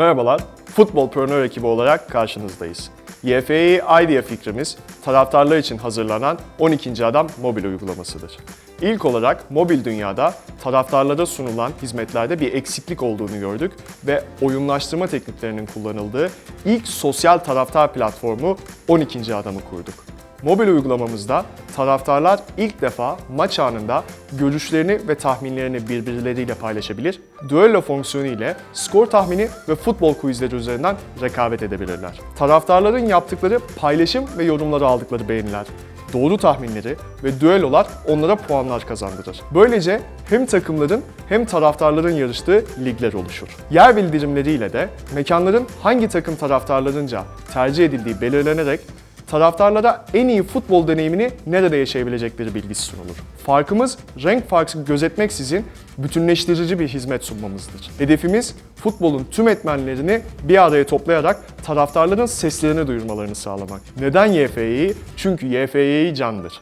Merhabalar, Futbolpreneur ekibi olarak karşınızdayız. YFA'yı Idea fikrimiz, taraftarlar için hazırlanan 12. Adam mobil uygulamasıdır. İlk olarak mobil dünyada taraftarlara sunulan hizmetlerde bir eksiklik olduğunu gördük ve oyunlaştırma tekniklerinin kullanıldığı ilk sosyal taraftar platformu 12. Adam'ı kurduk. Mobil uygulamamızda taraftarlar ilk defa maç anında görüşlerini ve tahminlerini birbirleriyle paylaşabilir, düello fonksiyonu ile skor tahmini ve futbol quizleri üzerinden rekabet edebilirler. Taraftarların yaptıkları paylaşım ve yorumları aldıkları beğeniler, doğru tahminleri ve düellolar onlara puanlar kazandırır. Böylece hem takımların hem taraftarların yarıştığı ligler oluşur. Yer bildirimleriyle de mekanların hangi takım taraftarlarınca tercih edildiği belirlenerek taraftarlara en iyi futbol deneyimini nerede yaşayabilecekleri bilgisi sunulur. Farkımız renk farkı gözetmeksizin bütünleştirici bir hizmet sunmamızdır. Hedefimiz futbolun tüm etmenlerini bir araya toplayarak taraftarların seslerini duyurmalarını sağlamak. Neden YFY'yi? Çünkü YFY'yi candır.